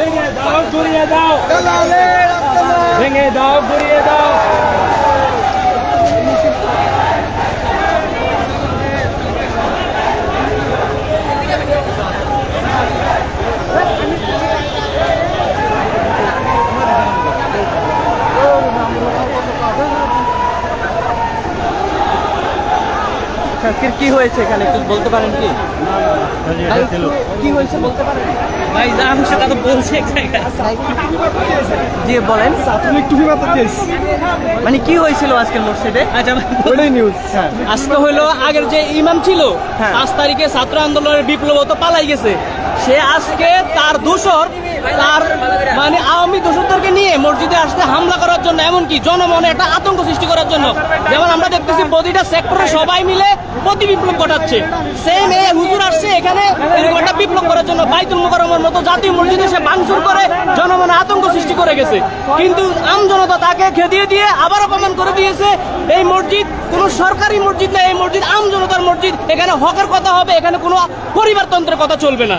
ভেঙে দাও ভেঙে দাও আজকের কি হয়েছে এখানে? একটু বলতে পারেন কি? কি হয়েছে বলতে পারেন? ভাই যা আমি সেটা তো বলছি জি বলেন। প্রাথমিক টুপি মাত্র কেস। মানে কি হয়েছিল আজকের মসজিদে? আচ্ছা ওটাই নিউজ হ্যাঁ। আজকে হলো আগের যে ইমাম ছিল হ্যাঁ। পাঁচ তারিখে ছাত্র আন্দোলনের বিপ্লব তো পালাই গেছে। সে আজকে তার দোষর তার আওয়ামী দোষরদেরকে নিয়ে মসজিদে আসতে হামলা করার জন্য, এমনকি জনমনে একটা আতঙ্ক সৃষ্টি করার জন্য। যেমন আমরা দেখতেছি প্রতিটা সেক্টরে সবাই মিলে প্রতি বিপ্লব ঘটাচ্ছে। সেম এ হুজুর আসছে এখানে একটা বিপ্লব করার জন্য বাইতুল মুকাররমের মতো জাতীয় মসজিদে সে ভাঙচুর করে জনমনে আতঙ্ক সৃষ্টি করে গেছে। কিন্তু আম জনতা তাকে খেদিয়ে দিয়ে আবার অপমান করে দিয়েছে, এই মসজিদ কোনো সরকারি মসজিদ না, এই মসজিদ আম জনতার মসজিদ। এখানে হকের কথা হবে, এখানে কোনো পরিবারতন্ত্রের কথা চলবে না।